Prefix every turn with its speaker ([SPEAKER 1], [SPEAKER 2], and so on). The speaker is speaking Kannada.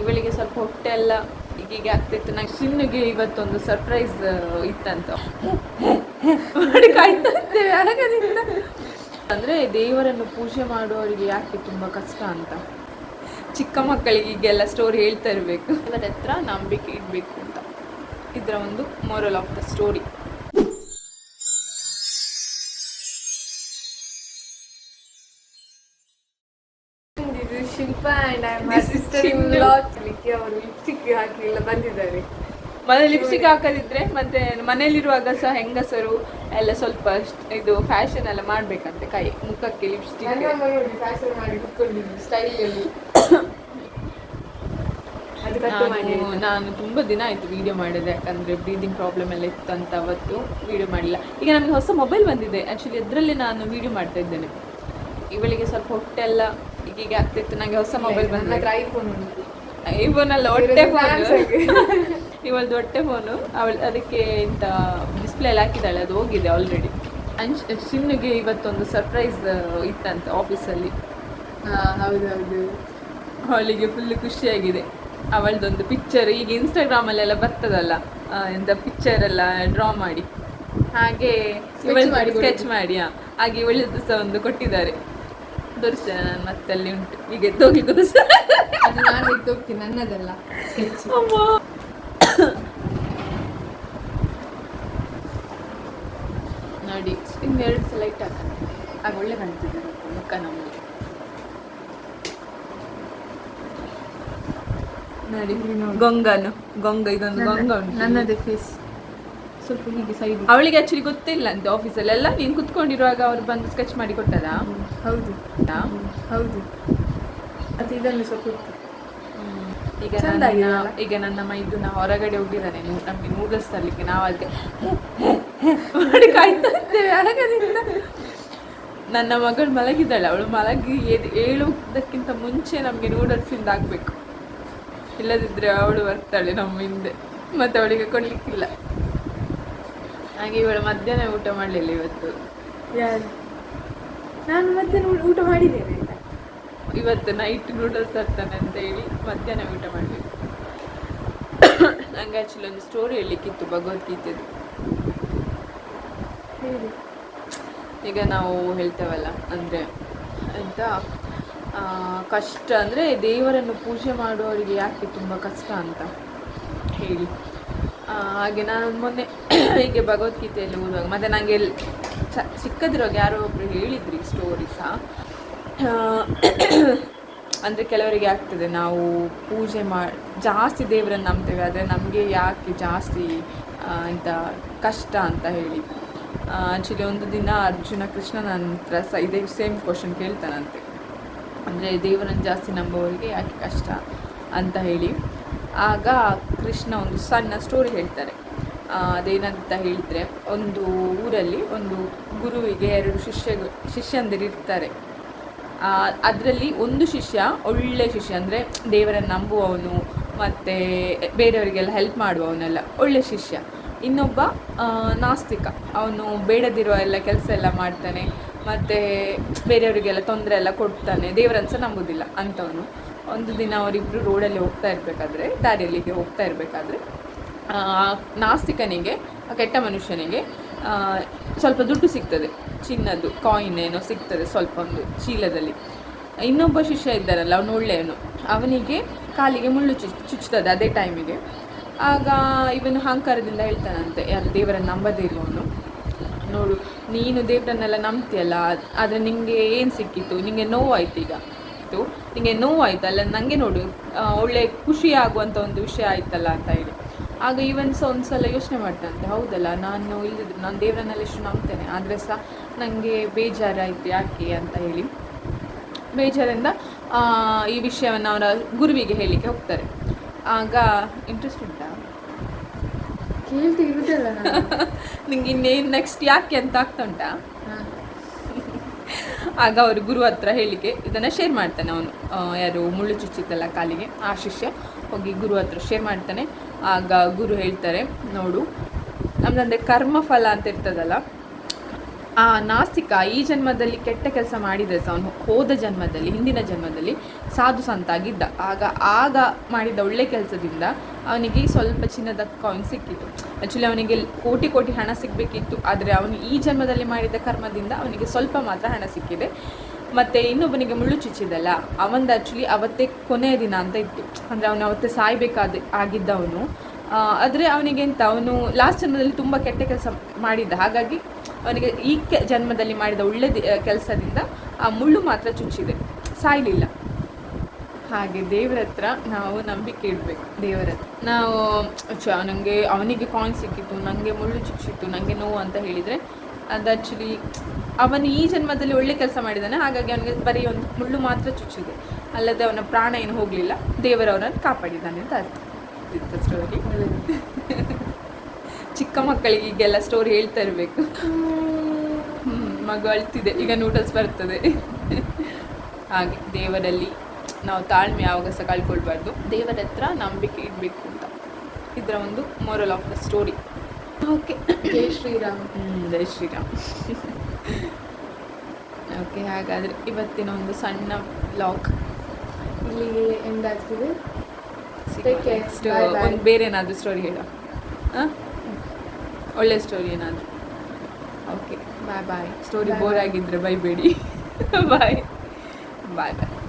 [SPEAKER 1] ಇವಳಿಗೆ ಸ್ವಲ್ಪ ಹೊಟ್ಟೆ ಎಲ್ಲ ಹೀಗೆ ಆಗ್ತಿತ್ತು. ನಂಗೆ ಸಿನ್ನುಗೆ ಇವತ್ತೊಂದು ಸರ್ಪ್ರೈಸ್ ಇತ್ತಂತ. ಮಾಡಿ ಕಾಯ್ತಾ ಇದ್ದೇವೆ ಅಳಗದಿಂದ ಅಂದರೆ ದೇವರನ್ನು ಪೂಜೆ ಮಾಡುವವರಿಗೆ ಯಾಕೆ ತುಂಬ ಕಷ್ಟ ಅಂತ. ಚಿಕ್ಕ ಮಕ್ಕಳಿಗೆ ಈಗೆಲ್ಲ ಸ್ಟೋರಿ ಹೇಳ್ತಾ ಇರಬೇಕು. ಅದರ ಹತ್ರ ನಂಬಿಕೆ ಇಡಬೇಕು ಅಂತ. ಇದರ ಒಂದು moral of the story
[SPEAKER 2] This and
[SPEAKER 1] my sister
[SPEAKER 2] in. ಲಿಕ್ಕಿ ಅವರು ಲಿಪ್ಸ್ಟಿಕ್ ಹಾಕಲಿಲ್ಲ ಬಂದಿದ್ದಾರೆ.
[SPEAKER 1] ಮನೆ ಲಿಪ್ಸ್ಟಿಕ್ ಹಾಕದಿದ್ರೆ ಮತ್ತೆ ಮನೇಲಿರುವಾಗ ಸಹ ಹೆಂಗಸರು ಎಲ್ಲ ಸ್ವಲ್ಪ ಇದು ಫ್ಯಾಷನ್ ಎಲ್ಲ ಮಾಡ್ಬೇಕಂತೆ ಕೈ ಮುಖಕ್ಕೆ ಲಿಪ್ಸ್ಟಿಕ್
[SPEAKER 2] ಫ್ಯಾಷನ್ ಮಾಡಿ ಕುತ್ಕೊಂಡಿದ್ದು
[SPEAKER 1] ನಾನು ತುಂಬಾ ದಿನ ಆಯ್ತು ವಿಡಿಯೋ ಮಾಡಿದೆ ಯಾಕಂದ್ರೆ ಬ್ರೀದಿಂಗ್ ಪ್ರಾಬ್ಲಮ್ ಎಲ್ಲ ಇತ್ತು ಅಂತ ಅವತ್ತು ವಿಡಿಯೋ ಮಾಡಿಲ್ಲ. ಈಗ ನನಗೆ ಹೊಸ ಮೊಬೈಲ್ ಬಂದಿದೆ ಆ್ಯಕ್ಚುಲಿ ಅದರಲ್ಲಿ ನಾನು ವಿಡಿಯೋ ಮಾಡ್ತಾ ಇದ್ದೇನೆ. ಇವಳಿಗೆ ಸ್ವಲ್ಪ ಹೊಟ್ಟೆ ಹೀಗೆ ಆಗ್ತಿತ್ತು. ನಂಗೆ ಹೊಸ ಮೊಬೈಲ್
[SPEAKER 2] ಬಂದ್ರೆ
[SPEAKER 1] ಬಂದಿದೆ.
[SPEAKER 2] ಹತ್ರ ಐಫೋನ್
[SPEAKER 1] ಅಲ್ಲ ಹೊಟ್ಟೆ ಫೋನ್
[SPEAKER 2] ಇವಳ
[SPEAKER 1] ಇವಳ್ದು ಹೊಟ್ಟೆ ಫೋನು ಅವಳು ಅದಕ್ಕೆ ಇಂಥ ಡಿಸ್ಪ್ಲೇ ಎಲ್ಲ ಹಾಕಿದ್ದಾಳೆ. ಅದು ಹೋಗಿದೆ ಆಲ್ರೆಡಿ ಅಂಶ್ ಶಿನ್ನುಗೆ ಇವತ್ತೊಂದು ಸರ್ಪ್ರೈಸ್ ಇತ್ತಂತ ಆಫೀಸಲ್ಲಿ
[SPEAKER 2] ಹಾ ಹೌದು ಹೌದು
[SPEAKER 1] ಅವಳಿಗೆ ಫುಲ್ ಖುಷಿಯಾಗಿದೆ. ಅವಳದೊಂದು ಪಿಕ್ಚರ್ ಈಗ ಇನ್ಸ್ಟಾಗ್ರಾಮಲ್ಲೆಲ್ಲ ಬರ್ತದಲ್ಲ ಆ, ಎಂತ ಪಿಕ್ಚರ್ ಎಲ್ಲ ಡ್ರಾ ಮಾಡಿ. ಹಾಗೆ ಸ್ಕೆಚ್ ಮಾಡಿ. ಹಾಗೆ ಇವಳದ್ದು ಸಹ ಒಂದು ಕೊಟ್ಟಿದ್ದಾರೆ. ತೋರಿಸ್ತೇನೆ ನಾನು ಮತ್ತೆ ಅಲ್ಲಿ ಉಂಟು. ಈಗ ಎದ್ದೋಗ್ಲಿಕ್ಕೂ
[SPEAKER 2] ಅದು ನಾನು ಎದ್ದೋಗ್ತೀನಿ ನನ್ನದಲ್ಲ ಸ್ಕೆಚ್
[SPEAKER 1] ನೋಡಿ ಇನ್ನೆರಡು ಸಲ ಹಾಕ ಆಗ ಒಳ್ಳೆ ಕಾಣ್ತಿದೆ ಮುಖ ನಮಗೆ. ನೋಡಿ ಗೊಂಗನು ಗೊಂಗ ಇದೊಂದು ಗೊಂಗ ಉಂಟು
[SPEAKER 2] ನನ್ನದೇ ಫೇಸ್
[SPEAKER 1] ಸ್ವಲ್ಪ ಹೀಗೆ ಸೈಡ್ ಅವಳಿಗೆ ಆಕ್ಚುಲಿ ಗೊತ್ತಿಲ್ಲ ಅಂತ ಆಫೀಸಲ್ಲಿ ಎಲ್ಲ ನೀನು ಕುತ್ಕೊಂಡಿರುವಾಗ ಅವ್ರು ಬಂದು ಸ್ಕೆಚ್ ಮಾಡಿ ಕೊಟ್ಟದ?
[SPEAKER 2] ಹೌದು. ಹೌದು. ಅದು ಇದನ್ನು ಸ್ವಲ್ಪ
[SPEAKER 1] ಈಗ
[SPEAKER 2] ಈಗ
[SPEAKER 1] ನನ್ನ
[SPEAKER 2] ಮೈದು
[SPEAKER 1] ಈಗ ನನ್ನ ಮೈದುನ ಹೊರಗಡೆ ಹೋಗಿದ್ದಾನೆ ನಮಗೆ ನೂಡಲ್ಸ್ ತರ್ಲಿಕ್ಕೆ ನಾವು ಅದಕ್ಕೆ ಮಾಡಿ ಕಾಯ್ತಾ ಇದ್ದೇವೆ. ನನ್ನ ಮಗಳು ಮಲಗಿದ್ದಾಳೆ. ಅವಳು ಮಲಗಿ ಎದ್- ಏಳುವುದಕ್ಕಿಂತ ಮುಂಚೆ ನಮಗೆ ನೂಡಲ್ಸ್ ಇಂದ ಆಗ್ಬೇಕು ಇಲ್ಲದಿದ್ರೆ ಅವಳು ಬರ್ತಾಳೆ ನಮ್ಮ ಹಿಂದೆ. ಮತ್ತೆ ಅವಳಿಗೆ ಕೊಡ್ಲಿಕ್ಕಿಲ್ಲ. ಹಾಗೆ ಇವಳು ಮಧ್ಯಾಹ್ನ ಊಟ ಮಾಡಲಿಲ್ಲ ಇವತ್ತು.
[SPEAKER 2] ಯಾರು? ನಾನು ಮಧ್ಯಾಹ್ನ ಊಟ ಮಾಡಿದ್ದೇನೆ ಆಯ್ತಾ?
[SPEAKER 1] ಇವತ್ತು ನೈಟ್ ನೂಡಲ್ಸ್ ತರ್ತಾನೆ ಅಂತ ಹೇಳಿ ಮಧ್ಯಾಹ್ನ ಊಟ ಮಾಡಬೇಕು ನಂಗೆ ಆ್ಯಕ್ಚುಲಿ ಒಂದು ಸ್ಟೋರಿ ಹೇಳಲಿಕ್ಕಿತ್ತು ಭಗವದ್ಗೀತೆದು ಈಗ ನಾವು ಹೇಳ್ತೇವಲ್ಲ ಅಂದರೆ ಎಂತ ಕಷ್ಟ ಅಂದರೆ ದೇವರನ್ನು ಪೂಜೆ ಮಾಡುವವರಿಗೆ ಯಾಕೆ ತುಂಬ ಕಷ್ಟ ಅಂತ ಹೇಳಿ. ಹಾಗೆ ನಾನು ಮೊನ್ನೆ ಹೀಗೆ ಭಗವದ್ಗೀತೆಯಲ್ಲಿ ಓದುವಾಗ, ಮತ್ತು ನನಗೆ ಚ ಚಿಕ್ಕದಿರುವಾಗ ಯಾರೋ ಒಬ್ಬರು ಹೇಳಿದ್ರಿ ಸ್ಟೋರಿ ಸಹ ಅಂದರೆ ಕೆಲವರಿಗೆ ಆಗ್ತದೆ, ನಾವು ಪೂಜೆ ಮಾಡಿ ಜಾಸ್ತಿ ದೇವರನ್ನು ನಂಬ್ತೇವೆ, ಆದರೆ ನಮಗೆ ಯಾಕೆ ಜಾಸ್ತಿ ಇಂಥ ಕಷ್ಟ ಅಂತ ಹೇಳಿ. ಆ್ಯಕ್ಚುಲಿ ಒಂದು ದಿನ ಅರ್ಜುನ ಕೃಷ್ಣನ ಹತ್ರ ಸಹ ಇದೇ ಸೇಮ್ ಕ್ವಶನ್ ಕೇಳ್ತಾನಂತೆ. ಅಂದರೆ ದೇವರನ್ನು ಜಾಸ್ತಿ ನಂಬುವವರಿಗೆ ಯಾಕೆ ಕಷ್ಟ ಅಂತ ಹೇಳಿ. ಆಗ ಕೃಷ್ಣ ಒಂದು ಸಣ್ಣ ಸ್ಟೋರಿ ಹೇಳ್ತಾರೆ. ಅದೇನಂತ ಹೇಳಿದರೆ, ಒಂದು ಊರಲ್ಲಿ ಒಂದು ಗುರುವಿಗೆ ಎರಡು ಶಿಷ್ಯ ಶಿಷ್ಯಂದಿರು ಇರ್ತಾರೆ ಅದರಲ್ಲಿ ಒಂದು ಶಿಷ್ಯ ಒಳ್ಳೆ ಶಿಷ್ಯ, ಅಂದರೆ ದೇವರನ್ನು ನಂಬುವವನು, ಮತ್ತು ಬೇರೆಯವರಿಗೆಲ್ಲ ಹೆಲ್ಪ್ ಮಾಡುವವನೆಲ್ಲ, ಒಳ್ಳೆ ಶಿಷ್ಯ. ಇನ್ನೊಬ್ಬ ನಾಸ್ತಿಕ. ಅವನು ಬೇಡದಿರುವ ಎಲ್ಲ ಕೆಲಸ ಎಲ್ಲ ಮಾಡ್ತಾನೆ, ಮತ್ತು ಬೇರೆಯವರಿಗೆಲ್ಲ ತೊಂದರೆ ಎಲ್ಲ ಕೊಡ್ತಾನೆ, ದೇವರನ್ನು ಸಹ ನಂಬೋದಿಲ್ಲ ಅಂಥವನು ಒಂದು ದಿನ ಅವರಿಬ್ಬರು ರೋಡಲ್ಲಿ ಹೋಗ್ತಾ ಇರಬೇಕಾದ್ರೆ, ದಾರಿಯಲ್ಲಿಗೆ ಹೋಗ್ತಾ ಇರಬೇಕಾದ್ರೆ ನಾಸ್ತಿಕನಿಗೆ, ಕೆಟ್ಟ ಮನುಷ್ಯನಿಗೆ ಸ್ವಲ್ಪ ದುಡ್ಡು ಸಿಗ್ತದೆ. ಚಿನ್ನದ್ದು ಕಾಯಿನ್ ಏನೋ ಸಿಗ್ತದೆ ಸ್ವಲ್ಪ ಒಂದು ಚೀಲದಲ್ಲಿ. ಇನ್ನೊಬ್ಬ ಶಿಷ್ಯ ಇದ್ದಾರಲ್ಲ, ಅವನು ಒಳ್ಳೆಯವನು. ಅವನಿಗೆ ಕಾಲಿಗೆ ಮುಳ್ಳು ಚುಚ್ ಚುಚ್ತದೆ ಅದೇ ಟೈಮಿಗೆ ಆಗ ಇವನು ಅಹಂಕಾರದಿಂದ ಹೇಳ್ತಾನಂತೆ, ಯಾರು ದೇವರನ್ನು ನಂಬದೇ ಇರುವವನು ನೋಡು, ನೀನು ದೇವರನ್ನೆಲ್ಲ ನಂಬ್ತಿಯಲ್ಲ, ಆದರೆ ನಿಮಗೆ ಏನು ಸಿಕ್ಕಿತ್ತು? ನಿಮಗೆ ನೋವಾಯ್ತು ಈಗ. ಆಯಿತು. ನಿಮಗೆ ನೋವಾಯಿತು ಅಲ್ಲ ನನಗೆ ನೋಡು ಒಳ್ಳೆ ಖುಷಿ ಆಗುವಂಥ ಒಂದು ವಿಷಯ ಆಯ್ತಲ್ಲ ಅಂತ ಹೇಳಿ. ಆಗ ಈವನ್ ಸಹ ಒಂದು ಸಲ ಯೋಚನೆ ಮಾಡ್ತಂತೆ. ಹೌದಲ್ಲ? ನಾನು ಇಲ್ಲದಿದ್ರು ನಾನು ದೇವರನ್ನೆಲ್ಲ ಎಷ್ಟು ನಂಬ್ತೇನೆ. ಆದರೆ ಸಹ ನನಗೆ ಬೇಜಾರಾಯಿತು ಯಾಕೆ ಅಂತ ಹೇಳಿ. ಬೇಜಾರಿಂದ ಆ, ಈ ವಿಷಯವನ್ನು ಅವರ ಗುರುವಿಗೆ ಹೇಳಲಿಕ್ಕೆ ಹೋಗ್ತಾರೆ. ಆಗ ಇಂಟ್ರೆಸ್ಟ್ ಉಂಟಾ?
[SPEAKER 2] ಕೇಳ್ತಿ ನಿಮಗೆ
[SPEAKER 1] ನಿಂಗೆ ಇನ್ನೇನು ನೆಕ್ಸ್ಟ್ ಯಾಕೆ ಅಂತ ಆಗ್ತಾ ಉಂಟಾ. ಆಗ ಅವರು ಗುರು ಹತ್ರ ಹೇಳಿಕೆ, ಇದನ್ನು ಶೇರ್ ಮಾಡ್ತಾನೆ ಅವನು. ಯಾರು ಮುಳ್ಳು ಚುಚ್ಚಿತ್ತಲ್ಲ ಕಾಲಿಗೆ, ಆ ಶಿಷ್ಯ ಹೋಗಿ ಗುರು ಹತ್ರ ಶೇರ್ ಮಾಡ್ತಾನೆ. ಆಗ ಗುರು ಹೇಳ್ತಾರೆ, ನೋಡು, ನಮ್ದಂದರೆ ಕರ್ಮಫಲ ಅಂತ ಇರ್ತದಲ್ಲ ಆ ನಾಸ್ತಿಕ ಈ ಜನ್ಮದಲ್ಲಿ ಕೆಟ್ಟ ಕೆಲಸ ಮಾಡಿದರೆ ಸಹ ಅವನು ಹೋದ ಜನ್ಮದಲ್ಲಿ, ಹಿಂದಿನ ಜನ್ಮದಲ್ಲಿ ಸಾಧು ಸಂತಾಗಿದ್ದ. ಆಗ ಆಗ ಮಾಡಿದ ಒಳ್ಳೆ ಕೆಲಸದಿಂದ ಅವನಿಗೆ ಸ್ವಲ್ಪ ಚಿನ್ನದ ಕಾಯಿನ್ ಸಿಕ್ಕಿತು. ಆ್ಯಕ್ಚುಲಿ ಅವನಿಗೆ ಕೋಟಿ ಕೋಟಿ ಹಣ ಸಿಗಬೇಕಿತ್ತು. ಆದರೆ ಅವನು ಈ ಜನ್ಮದಲ್ಲಿ ಮಾಡಿದ ಕರ್ಮದಿಂದ ಅವನಿಗೆ ಸ್ವಲ್ಪ ಮಾತ್ರ ಹಣ ಸಿಕ್ಕಿದೆ. ಮತ್ತು ಇನ್ನೊಬ್ಬನಿಗೆ ಮುಳ್ಳು ಚುಚ್ಚಿದಲ್ಲ ಅವಂದು ಆ್ಯಕ್ಚುಲಿ ಅವತ್ತೇ ಕೊನೆಯ ದಿನ ಅಂತ ಇತ್ತು. ಅಂದರೆ ಅವನು ಅವತ್ತೇ ಸಾಯ್ಬೇಕಾದ, ಆಗಿದ್ದವನು. ಆದರೆ ಅವನಿಗೆ ಎಂತ, ಅವನು ಲಾಸ್ಟ್ ಜನ್ಮದಲ್ಲಿ ತುಂಬ ಕೆಟ್ಟ ಕೆಲಸ ಮಾಡಿದ್ದ. ಹಾಗಾಗಿ ಅವನಿಗೆ ಈ ಜನ್ಮದಲ್ಲಿ ಮಾಡಿದ ಒಳ್ಳೆ ಕೆಲಸದಿಂದ ಆ ಮುಳ್ಳು ಮಾತ್ರ ಚುಚ್ಚಿದೆ. ಸಾಯಲಿಲ್ಲ. ಹಾಗೆ ದೇವರ ಹತ್ರ ನಾವು ನಂಬಿಕೆ ಇಡಬೇಕು. ದೇವರ ಹತ್ರ. ನಾವು ಚ ನನಗೆ ಅವನಿಗೆ ಕಾಯಿನ್ ಸಿಕ್ಕಿತ್ತು ನನಗೆ ಮುಳ್ಳು ಚುಚ್ಚಿತ್ತು ನನಗೆ ನೋವು ಅಂತ ಹೇಳಿದರೆ ಅದು ಆ್ಯಕ್ಚುಲಿ ಅವನು ಈ ಜನ್ಮದಲ್ಲಿ ಒಳ್ಳೆ ಕೆಲಸ ಮಾಡಿದ್ದಾನೆ ಹಾಗಾಗಿ ಅವನಿಗೆ ಬರೀ ಒಂದು ಮುಳ್ಳು ಮಾತ್ರ ಚುಚ್ಚಿದೆ. ಅಲ್ಲದೆ ಅವನ ಪ್ರಾಣ ಏನು ಹೋಗಲಿಲ್ಲ, ದೇವರವರನ್ನು ಕಾಪಾಡಿದ್ದಾನೆ ಅಂತ ಅರ್ಥ. ಸ್ಟೋರಿ ಚಿಕ್ಕ ಮಕ್ಕಳಿಗೆ ಈಗೆಲ್ಲ ಸ್ಟೋರಿ ಹೇಳ್ತಾ ಇರಬೇಕು. ಮಗು ಅಳ್ತಿದೆ. ಈಗ ನೂಡಲ್ಸ್ ಬರ್ತದೆ. ಹಾಗೆ ದೇವರಲ್ಲಿ ನಾವು ತಾಳ್ಮೆ ಯಾವಾಗ ಸಹ ಕಳ್ಕೊಳ್ಬಾರ್ದು. ದೇವರ ಹತ್ರ ನಂಬಿಕೆ ಇಡಬೇಕು ಅಂತ. ಇದರ ಒಂದು moral of the story okay
[SPEAKER 2] ಜೈ ಶ್ರೀರಾಮ್.
[SPEAKER 1] ಜೈ ಶ್ರೀರಾಮ್. ಓಕೆ ಹಾಗಾದರೆ ಇವತ್ತಿನ ಒಂದು ಸಣ್ಣ ಬ್ಲಾಗ್
[SPEAKER 2] ಇಲ್ಲಿ ಎಂಡ್ ಆಗ್ತಿದೆ. Take
[SPEAKER 1] next
[SPEAKER 2] Bye bye.
[SPEAKER 1] ಒಂದು ಬೇರೆ ಏನಾದರೂ ಸ್ಟೋರಿ ಹೇಳ. ಹಾಂ? ಒಳ್ಳೆ ಸ್ಟೋರಿ ಏನಾದರೂ. Okay bye bye story bore. ಆಗಿದ್ದರೆ ಬೈಬೇಡಿ. ಬಾಯ್ ಬಾಯ್ ಬಾಯ್